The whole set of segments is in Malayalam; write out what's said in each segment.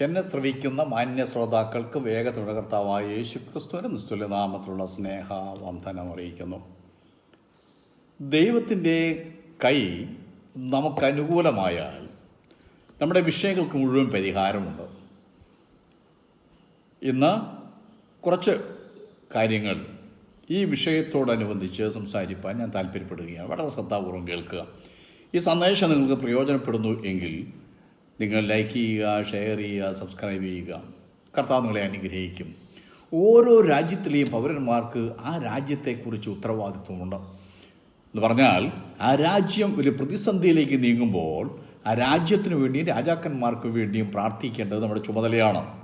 എന്നെ ശ്രവിക്കുന്ന മാന്യ ശ്രോതാക്കൾക്ക് വേഗ കർത്താവായ യേശു ക്രിസ്തുവിന്റെ നിസ്തുല്യ നാമത്തിലുള്ള സ്നേഹ വന്ദനം അറിയിക്കുന്നു. ദൈവത്തിന്റെ കൈ നമുക്ക് അനുകൂലമായാൽ നമ്മുടെ വിഷയങ്ങൾക്ക് മുഴുവൻ പരിഹാരമുണ്ട്. ഇന്ന് കുറച്ച് കാര്യങ്ങൾ ഈ വിഷയത്തോടനുബന്ധിച്ച് സംസാരിക്കാൻ ഞാൻ താല്പര്യപ്പെടുകയാണ്. വളരെ ശ്രദ്ധാപൂർവം കേൾക്കുക. ഈ സന്ദേശം നിങ്ങൾക്ക് പ്രയോജനപ്പെടുന്നു എങ്കിൽ നിങ്ങൾ ലൈക്ക് ചെയ്യുക ഷെയർ ചെയ്യുക സബ്സ്ക്രൈബ് ചെയ്യുക. കർത്താവ് നിങ്ങളെ അനുഗ്രഹിക്കും. ഓരോ രാജ്യത്തിലെയും പൗരന്മാർക്ക് ആ രാജ്യത്തെക്കുറിച്ച് ഉത്തരവാദിത്വമുണ്ട്. എന്ന് പറഞ്ഞാൽ ആ രാജ്യം ഒരു പ്രതിസന്ധിയിലേക്ക് നീങ്ങുമ്പോൾ ആ രാജ്യത്തിന് വേണ്ടിയും രാജാക്കന്മാർക്ക് വേണ്ടിയും പ്രാർത്ഥിക്കേണ്ടത് നമ്മുടെ ചുമതലയാണ്.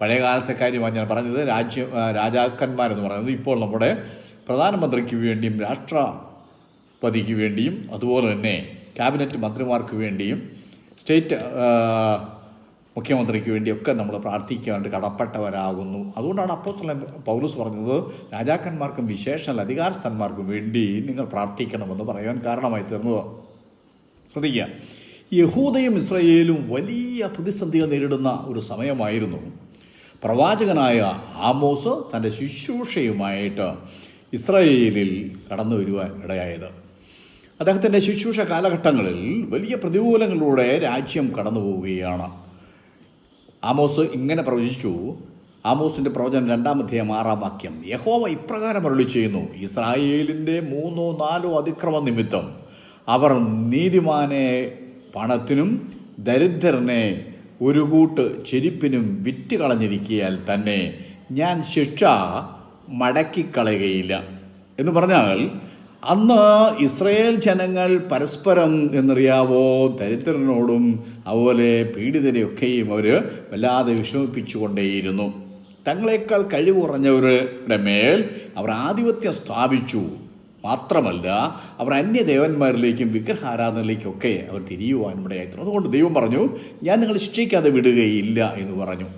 പഴയ കാലത്തെ കാര്യമാണ് ഞാൻ പറഞ്ഞത്. രാജ്യ രാജാക്കന്മാരെന്ന് പറയുന്നത് ഇപ്പോൾ നമ്മുടെ പ്രധാനമന്ത്രിക്ക് വേണ്ടിയും രാഷ്ട്രപതിക്ക് വേണ്ടിയും അതുപോലെ തന്നെ ക്യാബിനറ്റ് മന്ത്രിമാർക്ക് വേണ്ടിയും സ്റ്റേറ്റ് മുഖ്യമന്ത്രിക്ക് വേണ്ടിയൊക്കെ നമ്മൾ പ്രാർത്ഥിക്കാണ്ട് കടപ്പെട്ടവരാകുന്നു. അതുകൊണ്ടാണ് അപ്പോസ്തല പൗലൂസ് പറഞ്ഞത് രാജാക്കന്മാർക്കും വിശേഷ അധികാരസ്ഥന്മാർക്കും വേണ്ടി നിങ്ങൾ പ്രാർത്ഥിക്കണമെന്ന് പറയാൻ കാരണമായി തീർന്നത്. ശ്രദ്ധിക്കുക യഹൂദയും ഇസ്രയേലും വലിയ പ്രതിസന്ധികൾ നേരിടുന്ന ഒരു സമയമായിരുന്നു. പ്രവാചകനായ ആമോസ് തന്റെ ശുശ്രൂഷയുമായിട്ട് ഇസ്രയേലിൽ കടന്നു വരുവാൻ ഇടയായത്. അദ്ദേഹത്തിന്റെ ശുശ്രൂഷ കാലഘട്ടങ്ങളിൽ വലിയ പ്രതികൂലങ്ങളിലൂടെ രാജ്യം കടന്നു പോവുകയാണ്. ആമോസ് ഇങ്ങനെ പ്രവചിച്ചു. ആമോസിന്റെ പ്രവചനം രണ്ടാമധ്യായം ആറാം വാക്യം. യഹോവ ഇപ്രകാരം അരുളി ചെയ്യുന്നു. ഇസ്രായേലിന്റെ മൂന്നോ നാലോ അതിക്രമ നിമിത്തം അവർ നീതിമാനെ പണത്തിനും ദരിദ്രനെ ഒരു കൂട്ട് ചെരിപ്പിനും വിറ്റ് കളഞ്ഞിരിക്കിയാൽ തന്നെ ഞാൻ ശിക്ഷ മടക്കിക്കളയുകയില്ല. എന്ന് പറഞ്ഞാൽ അന്ന് ഇസ്രയേൽ ജനങ്ങൾ പരസ്പരം എന്നറിയാവോ ദരിദ്രനോടും അതുപോലെ പീഡിതരെയൊക്കെയും അവർ വല്ലാതെ വിഷമിപ്പിച്ചുകൊണ്ടേയിരുന്നു. തങ്ങളെക്കാൾ കഴിവ് കുറഞ്ഞവരുടെ മേൽ അവർ ആധിപത്യം സ്ഥാപിച്ചു. മാത്രമല്ല അവർ അന്യദേവന്മാരിലേക്കും വിഗ്രഹാരാധനയിലേക്കൊക്കെ അവർ തിരിയുവാൻ ഇടയായിത്തീർന്നു അതുകൊണ്ട് ദൈവം പറഞ്ഞു ഞാൻ നിങ്ങളെ ശിക്ഷിക്കാതെ വിടുകയില്ല എന്ന് പറഞ്ഞു.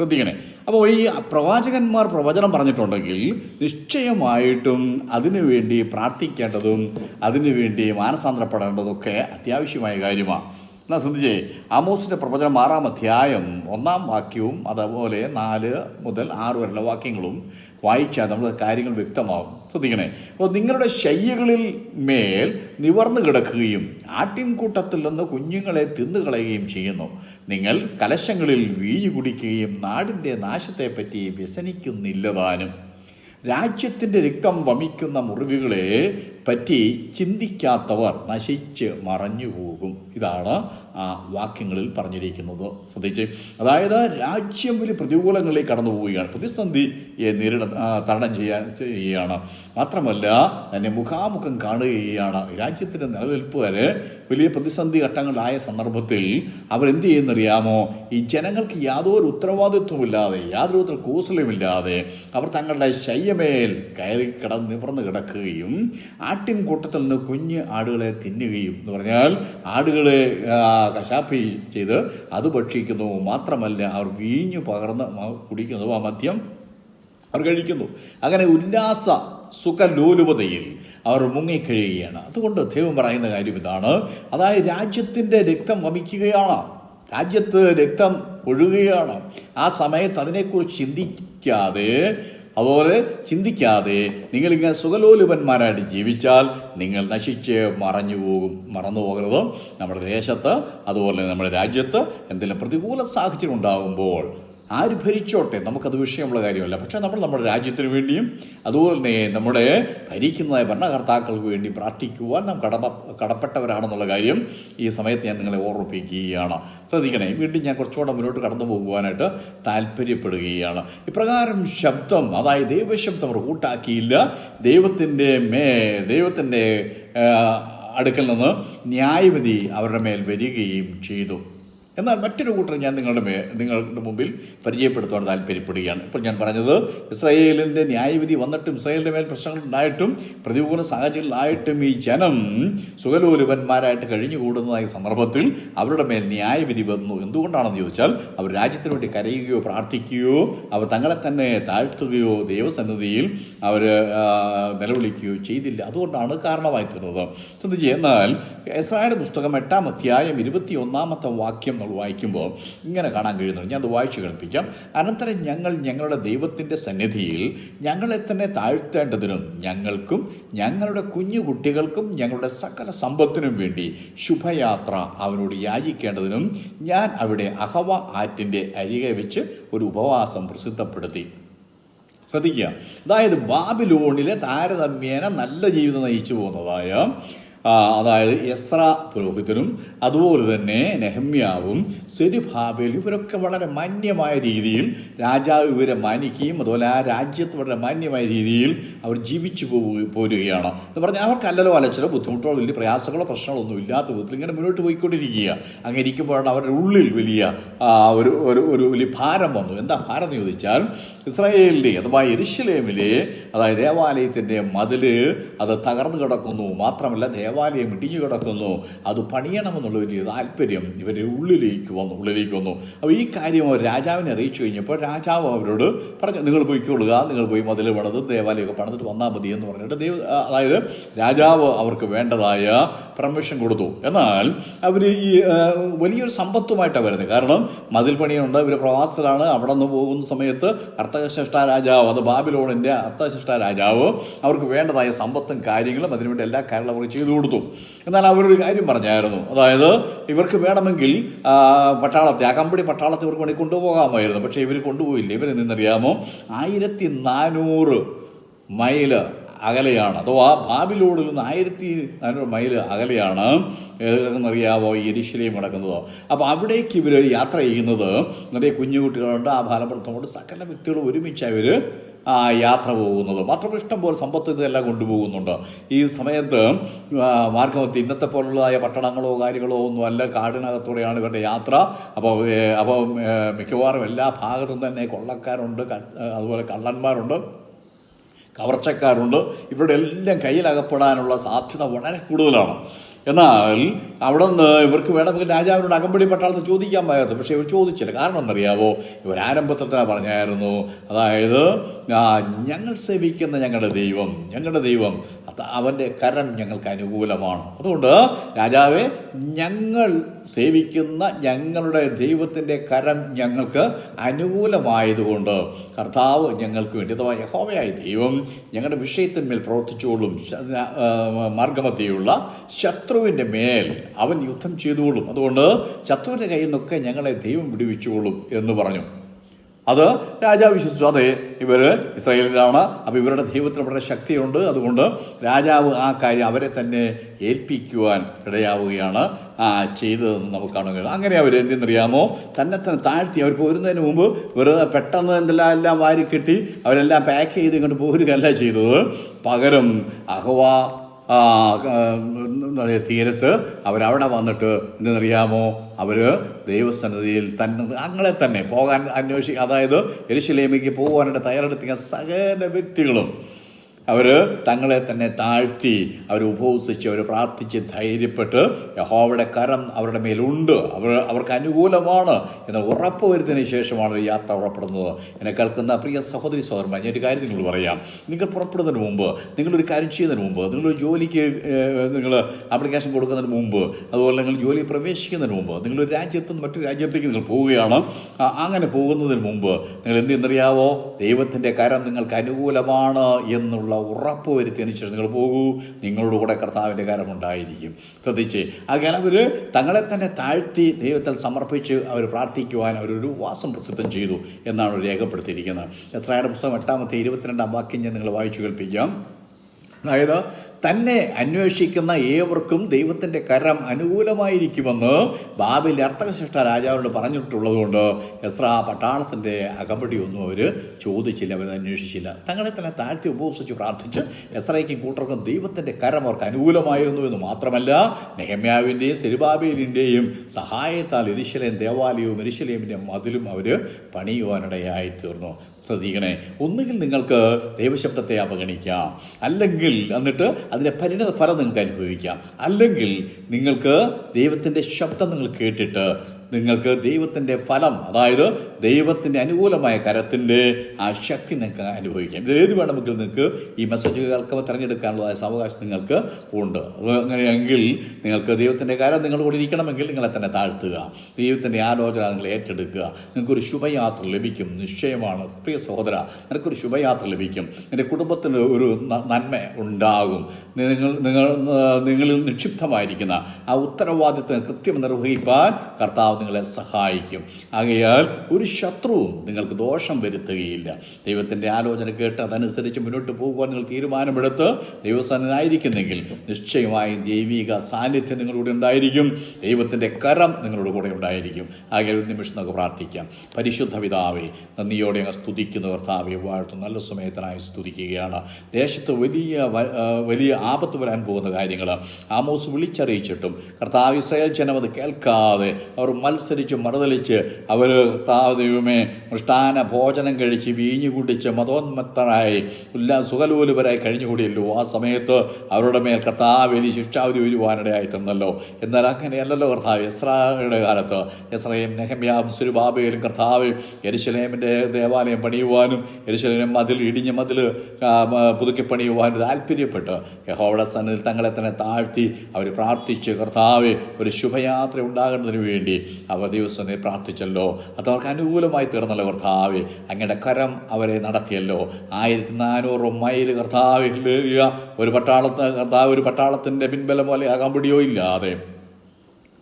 ശ്രദ്ധിക്കണേ. അപ്പോൾ ഈ പ്രവാചകന്മാർ പ്രവചനം പറഞ്ഞിട്ടുണ്ടെങ്കിൽ നിശ്ചയമായിട്ടും അതിനുവേണ്ടി പ്രാർത്ഥിക്കേണ്ടതും അതിനുവേണ്ടി മാനസാന്തരപ്പെടേണ്ടതൊക്കെ അത്യാവശ്യമായ കാര്യമാണ്. എന്നാൽ ശ്രദ്ധിച്ചേ ആമോസിന്റെ പ്രവചനം ആറാം അധ്യായം ഒന്നാം വാക്യവും അതുപോലെ നാല് മുതൽ ആറ് വരെയുള്ള വാക്യങ്ങളും വായിച്ചാൽ നമ്മൾ കാര്യങ്ങൾ വ്യക്തമാകും. ശ്രദ്ധിക്കണേ. അപ്പോൾ നിങ്ങളുടെ ശയ്യകളിൽ മേൽ നിവർന്നു കിടക്കുകയും ആട്ടിൻകൂട്ടത്തിൽ നിന്ന് കുഞ്ഞുങ്ങളെ തിന്നുകളയുകയും ചെയ്യുന്നു. നിങ്ങൾ കലശങ്ങളിൽ വീഞ്ഞു കുടിക്കുകയും നാടിന്റെ നാശത്തെപ്പറ്റി വ്യസനിക്കുന്നില്ലതാനും. രാജ്യത്തിന്റെ രക്തം വമിക്കുന്ന മുറിവുകളെ പറ്റി ചിന്തിക്കാത്തവർ നശിച്ച് മറഞ്ഞു പോകും ഇതാണ് ആ വാക്യങ്ങളിൽ പറഞ്ഞിരിക്കുന്നത്. ശ്രദ്ധിച്ച്. അതായത് രാജ്യം വലിയ പ്രതികൂലങ്ങളിൽ കടന്നു പോവുകയാണ് പ്രതിസന്ധി നേരിട ആ, തരണം ചെയ്യാൻ ചെയ്യുകയാണ്. മാത്രമല്ല തന്നെ മുഖാമുഖം കാണുകയാണ്. രാജ്യത്തിന്റെ നിലനിൽപ്പ് വരെ വലിയ പ്രതിസന്ധി ഘട്ടങ്ങളായ സന്ദർഭത്തിൽ അവരെന്ത് ചെയ്യുന്നറിയാമോ? ഈ ജനങ്ങൾക്ക് യാതൊരു ഉത്തരവാദിത്വമില്ലാതെ യാതൊരു ഉത്തര കൂസലുമില്ലാതെ അവർ തങ്ങളുടെ ശയ്യമേൽ കയറി കിടന്ന് നിവർന്ന് കിടക്കുകയും ആട്ടിൻ കൂട്ടത്തിൽ നിന്ന് കുഞ്ഞ് ആടുകളെ തിന്നുകയും എന്ന് പറഞ്ഞാൽ ആടുകളെ കശാപ്പ് ചെയ്ത് അത് ഭക്ഷിക്കുന്നു. മാത്രമല്ല അവർ വീഞ്ഞു പകർന്ന് കുടിക്കുന്നു. ആ മദ്യം അവർ കഴിക്കുന്നു. അങ്ങനെ ഉല്ലാസ സുഖലോലുപതയിൽ അവർ മുങ്ങിക്കഴിയുകയാണ്. അതുകൊണ്ട് ദൈവം പറയുന്ന കാര്യം ഇതാണ്. അതായത് രാജ്യത്തിന്റെ രക്തം വമിക്കുകയാണ്. രാജ്യത്ത് രക്തം ഒഴുകുകയാണ്. ആ സമയത്ത് അതിനെക്കുറിച്ച് ചിന്തിക്കാതെ അതുപോലെ ചിന്തിക്കാതെ നിങ്ങളിങ്ങനെ സുഖലോലുപന്മാരായിട്ട് ജീവിച്ചാൽ നിങ്ങൾ നശിച്ച് മറഞ്ഞു പോകും. മറന്നു പോകരുത്. നമ്മുടെ ദേശത്ത് അതുപോലെ നമ്മുടെ രാജ്യത്ത് എന്തെങ്കിലും പ്രതികൂല സാഹചര്യം ഉണ്ടാകുമ്പോൾ ആര് ഭരിച്ചോട്ടെ? നമുക്കത് വിഷയമുള്ള കാര്യമല്ല. പക്ഷേ നമ്മൾ നമ്മുടെ രാജ്യത്തിന് വേണ്ടിയും അതുപോലെ തന്നെ നമ്മുടെ ഭരിക്കുന്നതായ ഭരണകർത്താക്കൾക്ക് വേണ്ടി പ്രാർത്ഥിക്കുവാൻ നാം കടമ കടപ്പെട്ടവരാണെന്നുള്ള കാര്യം ഈ സമയത്ത് ഞാൻ നിങ്ങളെ ഓർമ്മിപ്പിക്കുകയാണ്. ശ്രദ്ധിക്കണേ വീണ്ടും ഞാൻ കുറച്ചുകൂടെ മുന്നോട്ട് കടന്നു പോകുവാനായിട്ട് താല്പര്യപ്പെടുകയാണ്. ഇപ്രകാരം ശബ്ദം അതായത് ദൈവശബ്ദം അവർ കൂട്ടാക്കിയില്ല ദൈവത്തിന്റെ മേ ദൈവത്തിന്റെ അടുക്കൽ നിന്ന് ന്യായവിധി അവരുടെ മേൽ വരികയും ചെയ്തു. എന്നാൽ മറ്റൊരു കൂട്ടർ ഞാൻ നിങ്ങളുടെ മേ നിങ്ങളുടെ മുമ്പിൽ പരിചയപ്പെടുത്തുവാൻ താല്പര്യപ്പെടുകയാണ്. ഇപ്പോൾ ഞാൻ പറഞ്ഞത് ഇസ്രായേലിന്റെ ന്യായവിധി വന്നിട്ടും ഇസ്രായേലിന്റെ മേൽ പ്രശ്നങ്ങൾ ഉണ്ടായിട്ടും പ്രതികൂല സാഹചര്യങ്ങളായിട്ടും ഈ ജനം സുഖലോലുപന്മാരായിട്ട് കഴിഞ്ഞുകൂടുന്നതായ സന്ദർഭത്തിൽ അവരുടെ മേൽ ന്യായവിധി വന്നു. എന്തുകൊണ്ടാണെന്ന് ചോദിച്ചാൽ അവർ രാജ്യത്തിന് വേണ്ടി കരയുകയോ പ്രാർത്ഥിക്കുകയോ അവർ തങ്ങളെ തന്നെ താഴ്ത്തുകയോ ദൈവസന്നിധിയിൽ അവർ നിലവിളിക്കുകയോ ചെയ്തില്ല. അതുകൊണ്ടാണ് കാരണമായി തീർന്നത് ശ്രദ്ധിച്ച് എന്നാൽ ഇസ്രായേൽ പുസ്തകം എട്ടാം അധ്യായം ഇരുപത്തി ഒന്നാമത്തെ വാക്യം നമ്മൾ വായിക്കുമ്പോൾ ഇങ്ങനെ കാണാൻ കഴിയുന്നുണ്ട്. ഞാൻ അത് വായിച്ചു കേൾപ്പിക്കാം. അനന്തരം ഞങ്ങൾ ഞങ്ങളുടെ ദൈവത്തിന്റെ സന്നിധിയിൽ ഞങ്ങളെ തന്നെ താഴ്ത്തേണ്ടതിനും ഞങ്ങൾക്കും ഞങ്ങളുടെ കുഞ്ഞു കുട്ടികൾക്കും ഞങ്ങളുടെ സകല സമ്പത്തിനും വേണ്ടി ശുഭയാത്ര അവനോട് യാചിക്കേണ്ടതിനും ഞാൻ അവിടെ അഹവ ആറ്റിന്റെ അരികെ വെച്ച് ഒരു ഉപവാസം പ്രസിദ്ധപ്പെടുത്തി. ശ്രദ്ധിക്കുക. അതായത് ബാബിലോണിലെ താരതമ്യേന നല്ല ജീവിതം നയിച്ചു പോകുന്നതായ അതായത് എസ്ര പുരോഹിതനും അതുപോലെ തന്നെ നെഹമ്യാവും സെരുഭാബേലും ഇവരൊക്കെ വളരെ മാന്യമായ രീതിയിൽ രാജാവ് ഇവരെ മാനിക്കുകയും അതുപോലെ ആ രാജ്യത്ത് വളരെ മാന്യമായ രീതിയിൽ അവർ ജീവിച്ചു പോവുക പോരുകയാണ്. എന്ന് പറഞ്ഞാൽ അവർക്ക് അല്ലലോ അലച്ചിലോ ബുദ്ധിമുട്ടോ വലിയ പ്രയാസങ്ങളോ പ്രശ്നങ്ങളോ ഒന്നും ഇല്ലാത്ത വിധത്തിൽ ഇങ്ങനെ മുന്നോട്ട് പോയിക്കൊണ്ടിരിക്കുക അങ്ങനെ ഇരിക്കുമ്പോഴാണ് അവരുടെ ഉള്ളിൽ വലിയ ഒരു ഒരു ഒരു വലിയ ഭാരം വന്നു. എന്താ ഭാരം എന്ന് ചോദിച്ചാൽ ഇസ്രായേലിന്റെ അഥവാ എരിശിലേമിലെ അതായത് ദേവാലയത്തിന്റെ മതിൽ അത് തകർന്നു കിടക്കുന്നു. മാത്രമല്ല ദേവാലയം ഇടിഞ്ഞു കിടക്കുന്നു. അത് പണിയണമെന്നുള്ള വലിയ താല്പര്യം ഇവരുടെ ഉള്ളിലേക്ക് വന്നു ഉള്ളിലേക്ക് വന്നു. അപ്പോൾ ഈ കാര്യം അവർ രാജാവിനെ അറിയിച്ചു കഴിഞ്ഞപ്പോൾ രാജാവ് അവരോട് പറഞ്ഞു നിങ്ങൾ പോയിക്കൊള്ളുക നിങ്ങൾ പോയി മതിൽ പണിത് ദേവാലയമൊക്കെ പണിതിട്ട് വന്നാൽ മതി എന്ന് പറഞ്ഞിട്ട് ദൈവ അതായത് രാജാവ് അവർക്ക് വേണ്ടതായ പെർമിഷൻ കൊടുത്തു. എന്നാൽ അവർ ഈ വലിയൊരു സമ്പത്തുമായിട്ടാണ് വരുന്നത് കാരണം മതിൽ പണിയുണ്ട് ഇവർ പ്രവാസത്തിലാണ് അവിടെ നിന്ന് പോകുന്ന സമയത്ത് അർത്ഥശ്രേഷ്ഠ രാജാവ് അത് ബാബിലോണിന്റെ അർത്ഥശ്രേഷ്ഠ രാജാവ് അവർക്ക് വേണ്ടതായ സമ്പത്തും കാര്യങ്ങളും അതിനുവേണ്ടി എല്ലാ കാര്യങ്ങളും അവർ ചെയ്തു കൊടുത്തു. എന്നാൽ അവരൊരു കാര്യം പറഞ്ഞായിരുന്നു. അതായത് ഇവർക്ക് വേണമെങ്കിൽ പട്ടാളത്തെ ആ കമ്പനി പട്ടാളത്തെ ഇവർക്ക് വേണമെങ്കിൽ കൊണ്ടുപോകാമായിരുന്നു. പക്ഷേ ഇവർ കൊണ്ടുപോയില്ല. ഇവർ നിന്നറിയാമോ ആയിരത്തി നാനൂറ് മൈൽ അകലെയാണ്. അഥവാ ബാബിലോടിൽ നിന്ന് ആയിരത്തി നാനൂറ് മൈൽ അകലെയാണ് എന്നറിയാമോ എരിശിലയും കിടക്കുന്നത് അപ്പോൾ അവിടേക്ക് ഇവർ യാത്ര ചെയ്യുന്നത് നിറയെ കുഞ്ഞുകുട്ടികളുണ്ട് ആ ഫലപ്രദമുണ്ട് സകല വ്യക്തികളും ഒരുമിച്ച് അവർ യാത്ര പോകുന്നത്. മാത്രമല്ല ഇഷ്ടം പോലെ സമ്പത്ത് ഇതെല്ലാം കൊണ്ടുപോകുന്നുണ്ട്. ഈ സമയത്ത് മാർഗമത്തി ഇന്നത്തെ പോലുള്ളതായ പട്ടണങ്ങളോ കാര്യങ്ങളോ ഒന്നും അല്ല. കാടിനകത്തൂടെയാണ് ഇവരുടെ യാത്ര. അപ്പോൾ അപ്പോൾ മിക്കവാറും എല്ലാ ഭാഗത്തും തന്നെ കൊള്ളക്കാരുണ്ട് അതുപോലെ കള്ളന്മാരുണ്ട് കവർച്ചക്കാരുണ്ട്. ഇവരുടെ എല്ലാം കയ്യിലകപ്പെടാനുള്ള സാധ്യത വളരെ കൂടുതലാണ്. എന്നാൽ അവിടെ നിന്ന് ഇവർക്ക് വേണമെങ്കിൽ രാജാവിനോട് അകമ്പടി പട്ടാളത്ത് ചോദിക്കാൻ പാകത്ത് പക്ഷേ ഇവർ ചോദിച്ചില്ല. കാരണം എന്നറിയാവോ ഇവർ ആരംഭത്തിൽ തന്നെ പറഞ്ഞായിരുന്നു. അതായത് ഞങ്ങൾ സേവിക്കുന്ന ഞങ്ങളുടെ ദൈവം ഞങ്ങളുടെ ദൈവം അവന്റെ കരം ഞങ്ങൾക്ക് അനുകൂലമാണ്. അതുകൊണ്ട് രാജാവെ ഞങ്ങൾ സേവിക്കുന്ന ഞങ്ങളുടെ ദൈവത്തിന്റെ കരം ഞങ്ങൾക്ക് അനുകൂലമായതുകൊണ്ട് കർത്താവ് ഞങ്ങൾക്ക് വേണ്ടി അഥവാ യഹോവയായ ദൈവം ഞങ്ങളുടെ വിഷയത്തിന്മേൽ പ്രവർത്തിച്ചുകൊള്ളും മാർഗമത്തെയുള്ള മാർഗമത്തിയുള്ള ശത്രുവിന്റെ മേൽ അവൻ യുദ്ധം ചെയ്തുകൊള്ളും. അതുകൊണ്ട് ശത്രുവിന്റെ കയ്യിൽ നിന്നൊക്കെ ഞങ്ങളെ ദൈവം വിടുവിച്ചുകൊള്ളും എന്ന് പറഞ്ഞു. അത് രാജാവ് വിശ്വസിച്ചു. അതെ ഇവർ ഇസ്രായേലിലാണ്. അപ്പോൾ ഇവരുടെ ദൈവത്തിന് വളരെ ശക്തിയുണ്ട്. അതുകൊണ്ട് രാജാവ് ആ കാര്യം അവരെ തന്നെ ഏൽപ്പിക്കുവാൻ ഇടയാവുകയാണ് ആ ചെയ്തതെന്ന് നമുക്ക് കാണുക അങ്ങനെ അവർ എന്തെന്നറിയാമോ? തന്നെ തന്നെ താഴ്ത്തി അവർ പോരുന്നതിന് മുമ്പ് വെറുതെ പെട്ടെന്ന് എന്തെല്ലാം എല്ലാം വാരി കെട്ടി അവരെല്ലാം പാക്ക് ചെയ്ത് ഇങ്ങോട്ട് പോരുകയല്ല ചെയ്തത്. പകരം അഹ്വ തീരത്ത് അവരവിടെ വന്നിട്ട് എന്തെന്നറിയാമോ? അവർ ദൈവസന്നിധിയിൽ തന്നെ അങ്ങനെ തന്നെ പോകാൻ അന്വേഷിക്കുക അതായത് എരിശിലേമിക്ക് പോകാനായിട്ട് തയ്യാറെടുത്തിയ സകല വ്യക്തികളും അവർ തങ്ങളെ തന്നെ താഴ്ത്തി അവർ ഉപവസിച്ച് അവർ പ്രാർത്ഥിച്ച് ധൈര്യപ്പെട്ട് യഹോവയുടെ കരം അവരുടെ മേലുണ്ട്. അവർ അവർക്ക് അനുകൂലമാണ് എന്ന് ഉറപ്പ് വരുത്തിയതിന് ശേഷമാണ് യാത്ര പുറപ്പെടുന്നത്. എന്നെ കേൾക്കുന്ന പ്രിയ സഹോദരി സഹോദരന്മാർ ഞാൻ ഒരു കാര്യം നിങ്ങൾ പറയാം. നിങ്ങൾ പുറപ്പെടുന്നതിന് മുമ്പ് നിങ്ങളൊരു കാര്യം ചെയ്യുന്നതിന് മുമ്പ് നിങ്ങളൊരു ജോലിക്ക് നിങ്ങൾ ആപ്ലിക്കേഷൻ കൊടുക്കുന്നതിന് മുമ്പ് അതുപോലെ നിങ്ങൾ ജോലി പ്രവേശിക്കുന്നതിന് മുമ്പ് നിങ്ങളൊരു രാജ്യത്ത് മറ്റൊരു രാജ്യത്തേക്ക് നിങ്ങൾ പോവുകയാണ്. അങ്ങനെ പോകുന്നതിന് മുമ്പ് നിങ്ങൾ എന്ത് ചെയ്യുന്നറിയാവോ ദൈവത്തിന്റെ കരം നിങ്ങൾക്ക് അനുകൂലമാണ് എന്നുള്ള ഉറപ്പ് വരുത്തിയതിനു ശേഷം നിങ്ങൾ പോകൂ. നിങ്ങളുടെ കൂടെ കർത്താവിന്റെ കാര്യം ഉണ്ടായിരിക്കും ശ്രദ്ധിച്ച്. അങ്ങനെ അവർ തങ്ങളെ തന്നെ താഴ്ത്തി ദൈവത്തിൽ സമർപ്പിച്ച് അവർ പ്രാർത്ഥിക്കുവാൻ അവരൊരു വാസം പ്രസിദ്ധം ചെയ്തു എന്നാണ് രേഖപ്പെടുത്തിയിരിക്കുന്നത്. എസ്രായുടെ പുസ്തകം എട്ടാമത്തെ ഇരുപത്തിരണ്ടാം വാക്യം ഞാൻ നിങ്ങൾ വായിച്ചു കേൾപ്പിക്കാം. അതായത് തന്നെ അന്വേഷിക്കുന്ന ഏവർക്കും ദൈവത്തിന്റെ കരം അനുകൂലമായിരിക്കുമെന്ന് ബാബിൽ അർത്ഥകശിഷ്ട രാജാവിനോട് പറഞ്ഞിട്ടുള്ളതുകൊണ്ട് എസ്ര പട്ടാളത്തിന്റെ അകമ്പടിയൊന്നും അവർ ചോദിച്ചില്ല അവർ അന്വേഷിച്ചില്ല. തങ്ങളെ തന്നെ താഴ്ത്തി ഉപവസിച്ച് പ്രാർത്ഥിച്ച് എസ്രയ്ക്കും കൂട്ടർക്കും ദൈവത്തിന്റെ കരം അവർക്ക് അനുകൂലമായിരുന്നു എന്ന് മാത്രമല്ല നെഹമ്യാവിന്റെയും സെരുബാബേലിന്റെയും സഹായത്താൽ എരിശലേം ദേവാലയവും എരിശലേമിന്റെ മതിലും അവർ പണിയുവാനിടയായി തീർന്നു ശ്രദ്ധിക്കണേ. ഒന്നുകിൽ നിങ്ങൾക്ക് ദൈവശബ്ദത്തെ അവഗണിക്കാം. അല്ലെങ്കിൽ എന്നിട്ട് അതിന്റെ പരിണിത ഫലം നിങ്ങൾക്ക് അനുഭവിക്കാം. അല്ലെങ്കിൽ നിങ്ങൾക്ക് ദൈവത്തിന്റെ ശബ്ദം നിങ്ങൾ കേട്ടിട്ട് നിങ്ങൾക്ക് ദൈവത്തിന്റെ ഫലം അതായത് ദൈവത്തിന്റെ അനുകൂലമായ കരത്തിന്റെ ആ ശക്തി നിങ്ങൾക്ക് അനുഭവിക്കാം. ഇത് ഏത് വേണമെങ്കിലും നിങ്ങൾക്ക് ഈ മെസ്സേജ് കേൾക്കുമ്പോൾ തിരഞ്ഞെടുക്കാനുള്ള സാവകാശം നിങ്ങൾക്ക് ഉണ്ട്. അങ്ങനെയെങ്കിൽ നിങ്ങൾക്ക് ദൈവത്തിന്റെ കാര്യം നിങ്ങളുടെ കൂടെ ഇരിക്കണമെങ്കിൽ നിങ്ങളെ തന്നെ താഴ്ത്തുക. ദൈവത്തിന്റെ ആലോചന നിങ്ങൾ ഏറ്റെടുക്കുക. നിങ്ങൾക്കൊരു ശുഭയാത്ര ലഭിക്കും. നിശ്ചയമാണ്. പ്രിയ സഹോദര നിനക്കൊരു ശുഭയാത്ര ലഭിക്കും. എന്റെ കുടുംബത്തിന് ഒരു നന്മ ഉണ്ടാകും. നിങ്ങൾ നിങ്ങൾ നിങ്ങളിൽ നിക്ഷിപ്തമായിരിക്കുന്ന ആ ഉത്തരവാദിത്വം കൃത്യം നിർവഹിപ്പാൻ കർത്താവ് നിങ്ങളെ സഹായിക്കും. ആകയാൽ ഒരു ശത്രുവും നിങ്ങൾക്ക് ദോഷം വരുത്തുകയില്ല. ദൈവത്തിന്റെ ആലോചന കേട്ട് അതനുസരിച്ച് മുന്നോട്ട് പോകുവാൻ നിങ്ങൾ തീരുമാനമെടുത്ത് ദൈവസ്ഥാനായിരിക്കുന്നെങ്കിൽ നിശ്ചയമായും ദൈവിക സാന്നിധ്യം നിങ്ങളുടെ ഉണ്ടായിരിക്കും. ദൈവത്തിന്റെ കരം നിങ്ങളുടെ കൂടെ ഉണ്ടായിരിക്കും. ആകെ ഒരു നിമിഷം നമുക്ക് പ്രാർത്ഥിക്കാം. പരിശുദ്ധ പിതാവേ നന്ദിയോടെ അങ്ങ് സ്തുതിക്കുന്ന. കർത്താവെ വാഴ്ത്തും നല്ല സമയത്തിനായി സ്തുതിക്കുകയാണ്. ദേശത്ത് വലിയ വലിയ ആപത്ത് വരാൻ പോകുന്ന കാര്യങ്ങൾ ആമോസ് വിളിച്ചറിയിച്ചിട്ടും കർത്താവ് ഇസ്രായേൽ ജനം അത് കേൾക്കാതെ അവർ മത്സരിച്ച് മറുതലിച്ച് അവർ താവതയുമേ മൃഷ്ടാന ഭോജനം കഴിച്ച് വീഞ്ഞു കുടിച്ച് മതോന്മത്തരായി ഉല്ലാ സുഖലോലുപരായി കഴിഞ്ഞുകൂടിയല്ലോ. ആ സമയത്ത് അവരുടെ മേൽ കർത്താവ് ഇനി ശിക്ഷാവിധി വരുവാനിടയായി തന്നല്ലോ. എന്നാൽ അങ്ങനെയല്ലല്ലോ കർത്താവ്. എസ്രായുടെ കാലത്ത് എസ്രയും നെഹമ്യാം സുരുബാബയിലും കർത്താവ് എരിശലേമിന്റെ ദേവാലയം പണിയുവാനും എരിശലേം മതിൽ ഇടിഞ്ഞ മതിൽ പുതുക്കി പണിയുവാനും താല്പര്യപ്പെട്ട് യഹോവയുടെ സന്നിധി തങ്ങളെ തന്നെ താഴ്ത്തി അവർ പ്രാർത്ഥിച്ച് കർത്താവ് ഒരു ശുഭയാത്ര ഉണ്ടാകുന്നതിന് വേണ്ടി അവർ ദിവസമേ പ്രാർത്ഥിച്ചല്ലോ. അത് അവർക്ക് അനുകൂലമായി തീർന്നല്ലോ കർത്താവ്. അങ്ങയുടെ കരം അവരെ നടത്തിയല്ലോ. ആയിരത്തി നാനൂറ് മൈൽ കർത്താവ് ഒരു പട്ടാളത്ത് കർത്താവ് ഒരു പട്ടാളത്തിന്റെ പിൻബലം പോലെ അകമ്പടിയോ ഇല്ലാതെ.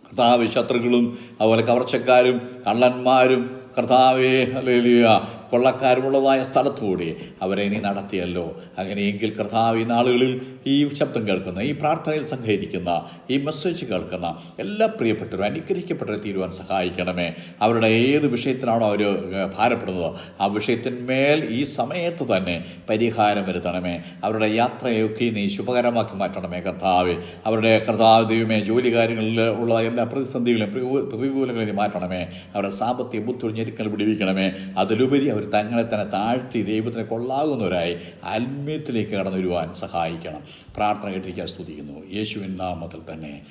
കർത്താവ് ശത്രുക്കളും അതുപോലെ കവർച്ചക്കാരും കള്ളന്മാരും കർത്താവേ അല്ലേലിയ കൊള്ളക്കാരുമുള്ളതായ സ്ഥലത്തുകൂടി അവരെ നീ നടത്തിയല്ലോ. അങ്ങനെയെങ്കിൽ കർത്താവ് ഈ നാളുകളിൽ ഈ ശബ്ദം കേൾക്കുന്ന ഈ പ്രാർത്ഥനയിൽ സംഘടിക്കുന്ന ഈ മെസ്സേജ് കേൾക്കുന്ന എല്ലാ പ്രിയപ്പെട്ടവരും അനുഗ്രഹിക്കപ്പെട്ടവരെ തീരുവാൻ സഹായിക്കണമേ. അവരുടെ ഏത് വിഷയത്തിനാണോ അവർ ഭാരപ്പെടുന്നത് ആ വിഷയത്തിന്മേൽ ഈ സമയത്ത് തന്നെ പരിഹാരം വരുത്തണമേ. അവരുടെ യാത്രയൊക്കെ നീ ശുഭകരമാക്കി മാറ്റണമേ കർത്താവെ. അവരുടെ കർത്താവ് ദൈവമേ ജോലി കാര്യങ്ങളിൽ ഉള്ള എല്ലാ പ്രതിസന്ധികളെയും പ്രതികൂ- പ്രതികൂലങ്ങളെയും മാറ്റണമേ. അവരുടെ സാമ്പത്തിക ബുദ്ധിമുട്ട് ഞെരുക്കൾ പിടിവിക്കണമേ അതിലുപരി അവർ തങ്ങളെ തന്നെ താഴ്ത്തി ദൈവത്തിനെ കൊള്ളാകുന്നവരായി ആത്മീയത്തിലേക്ക് കടന്നു വരുവാൻ സഹായിക്കണം. പ്രാർത്ഥന കേട്ടിരിക്കാൻ സ്തുതിക്കുന്നു. യേശുവിൻ നാമത്തിൽ തന്നെ.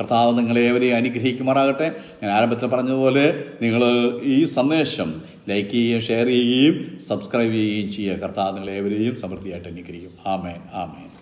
കർത്താവ് നിങ്ങളെ ഏവരെയും അനുഗ്രഹിക്കുമാറാകട്ടെ. ഞാൻ ആരംഭത്തിൽ പറഞ്ഞതുപോലെ നിങ്ങൾ ഈ സന്ദേശം ലൈക്ക് ചെയ്യുകയും ഷെയർ ചെയ്യുകയും സബ്സ്ക്രൈബ് ചെയ്യുകയും ചെയ്യുക. കർത്താവ് നിങ്ങളെ ഏവരെയും സമൃദ്ധിയായിട്ട് അനുഗ്രഹിക്കും. ആമേൻ. ആമേൻ.